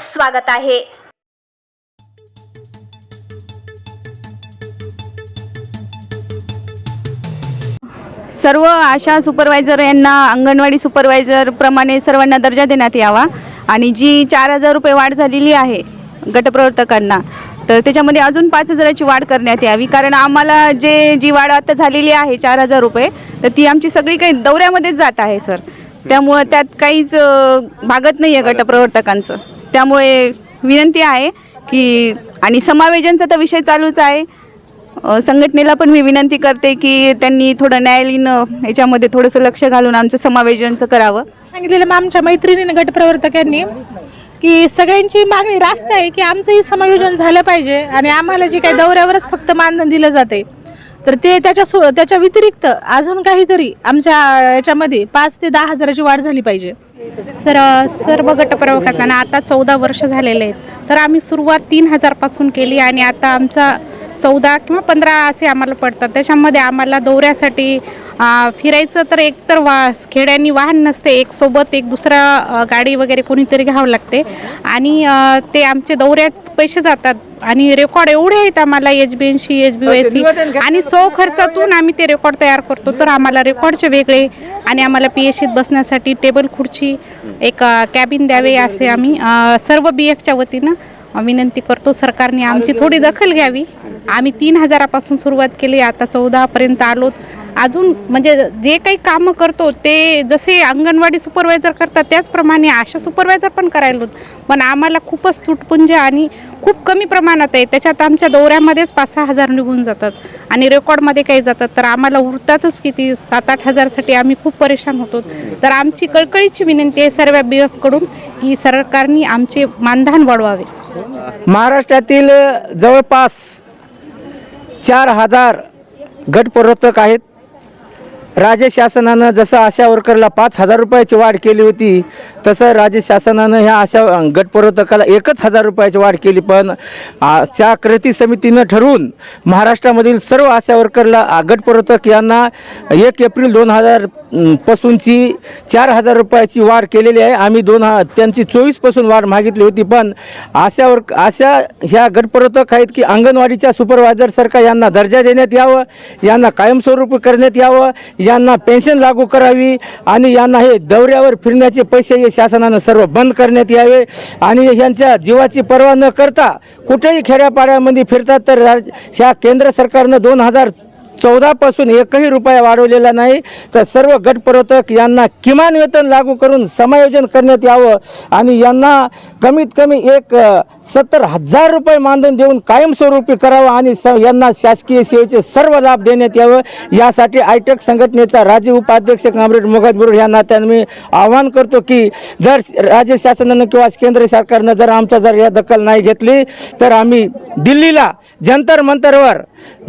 स्वागत आहे. सर्व आशा सुपरवायझर यांना अंगणवाडी सुपरवायझर प्रमाणे सर्वांना दर्जा देण्यात यावा आणि जी चार हजार रुपये वाढ झालेली आहे गटप्रवर्तकांना तर त्याच्यामध्ये अजून पाच हजाराची वाढ करण्यात यावी. कारण आम्हाला जे जी वाढ आता झालेली आहे चार हजार रुपये तर ती आमची सगळी काही दौऱ्यामध्येच जात आहे सर. त्यामुळं त्यात काहीच भागत नाही आहे गटप्रवर्तकांचं. त्यामुळे विनंती आहे की आणि समावेजनचा तर विषय चालूच आहे. संघटनेला पण मी विनंती करते की त्यांनी थोडं न्यायालयीन याच्यामध्ये थोडंसं लक्ष घालून आमचं समावेशनचं करावं. सांगितलेलं मग आमच्या मैत्रिणीने गटप्रवर्तकांनी की सगळ्यांची मागणी रास्त आहे की आमचंही समायोजन झालं पाहिजे आणि आम्हाला जे काही दौऱ्यावरच फक्त मानधन दिलं जाते. तर ते त्याच्या सो त्याच्या व्यतिरिक्त अजून काहीतरी आमच्या याच्यामध्ये पाच ते दहा हजाराची वाढ झाली पाहिजे. सर सर्व गटप्रवर्तकांना आता चौदा वर्ष झालेले आहेत. तर आम्ही सुरुवात तीन हजारपासून केली आणि आता आमचा चौदा किंवा पंधरा असे आम्हाला पडतात. त्याच्यामध्ये आम्हाला दौऱ्यासाठी फिरायचं तर एक तर वा खेड्यांनी वाहन नसते एक सोबत एक दुसरा गाडी वगैरे कोणीतरी घ्यावं लागते. आणि ते आमचे दौऱ्यात पैसे जातात आणि रेकॉर्ड एवढे आहेत आम्हाला एच बी एनशी एच बी एस सी आणि सौ खर्चातून आम्ही ते रेकॉर्ड तयार करतो. तर आम्हाला रेकॉर्डचे वेगळे आणि आम्हाला पी एस सीत बसण्यासाठी टेबल खुर्ची एक कॅबिन द्यावे असे आम्ही सर्व बी एफच्या वतीनं विनंती करतो. सरकारने आमची थोडी दखल घ्यावी. आम्ही तीन हजारापासून सुरुवात केली आता चौदापर्यंत आलोत अजून म्हणजे जे काही कामं करतो ते जसे अंगणवाडी सुपरवायझर करतात त्याचप्रमाणे आशा सुपरवायझर पण करायला पण आम्हाला खूपच तुटपुंज आणि खूप कमी प्रमाणात आहे. त्याच्यात आमच्या दौऱ्यामध्येच पाच सहा हजार निघून जातात आणि रेकॉर्डमध्ये काही जातात. तर आम्हाला उरतातच किती? सात आठ हजारसाठी आम्ही खूप परेशान होतो. तर आमची कळकळीची विनंती आहे सर्व बी एफकडून की सरकारने आमचे मानधन वाढवावे. महाराष्ट्रातील जवळपास चार हजार गटप्रवर्तक आहेत. राज्य शासनानं जसं आशा वर्करला पाच हजार रुपयाची वाढ केली होती तसं राज्य शासनानं ह्या आशा गटप्रवर्तकाला एकच हजार रुपयाची वाढ केली. पण त्या कृती समितीनं ठरवून महाराष्ट्रामधील सर्व आशा वर्करला गटप्रवर्तक यांना एक एप्रिल दोन हजार पासूनची चार हजार रुपयाची वाढ केलेली आहे. आम्ही दोन हा त्यांची चोवीसपासून वाढ मागितली होती पण आशावर अशा आशा ह्या गटप्रवर्तक आहेत की अंगणवाडीच्या सुपरवायझर सरकार यांना दर्जा देण्यात यावं यांना कायमस्वरूपी करण्यात यावं यांना पेन्शन लागू करावी आणि यांना हे दौऱ्यावर फिरण्याचे पैसे हे शासनानं सर्व बंद करण्यात यावे आणि यांच्या जीवाची पर्वा न करता कुठेही खेड्यापाड्यामध्ये फिरतात तर राज- ह्या केंद्र सरकारनं दोन हजार चौदापासून एकही रुपया वाढवलेला नाही. तर सर्व गटप्रवर्तक यांना किमान वेतन लागू करून समायोजन करण्यात यावं आणि यांना कमीत कमी एक सत्तर हजार रुपये मानधन देऊन कायमस्वरूपी करावं आणि स यांना शासकीय सेवेचे सर्व लाभ देण्यात यावं. यासाठी आयटेक संघटनेचा राज्य उपाध्यक्ष कामरेड मोगत बुरुड या नात्याने मी आवाहन करतो की जर राज्य शासनानं किंवा केंद्र सरकारनं जर आमचा जर या दखल नाही घेतली तर आम्ही दिल्लीला जंतर मंतरवर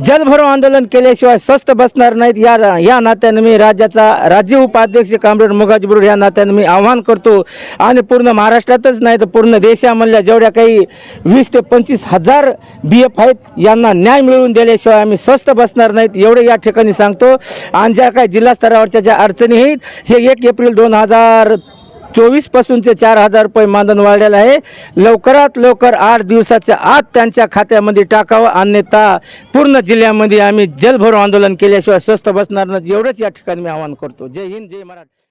जलभरो आंदोलन केल्याशिवाय स्वस्त बसणार नाहीत. या या नात्याने मी राज्याचा राज्य उपाध्यक्ष कामरेड मुगाजी बुरुड या नात्याने मी आवाहन करतो. आणि पूर्ण महाराष्ट्रातच नाही तर पूर्ण देशामधल्या जेवढ्या काही वीस ते पंचवीस हजार बी एफ आहेत यांना न्याय मिळवून दिल्याशिवाय आम्ही स्वस्त बसणार नाहीत एवढे या ठिकाणी सांगतो. आणि ज्या काही जिल्हा स्तरावरच्या ज्या अडचणी आहेत हे एक एप्रिल दोन हजार चोवीस पासूनचे चार हजार रुपये मानधन वाढलेलं आहे. लवकरात लवकर आठ दिवसाच्या आत त्यांच्या खात्यामध्ये टाकावं अन्यथा पूर्ण जिल्ह्यामध्ये आम्ही जलभरो आंदोलन केल्याशिवाय स्वस्त बसणार नाही एवढंच या ठिकाणी मी आवाहन करतो. जय हिंद जय मराठी.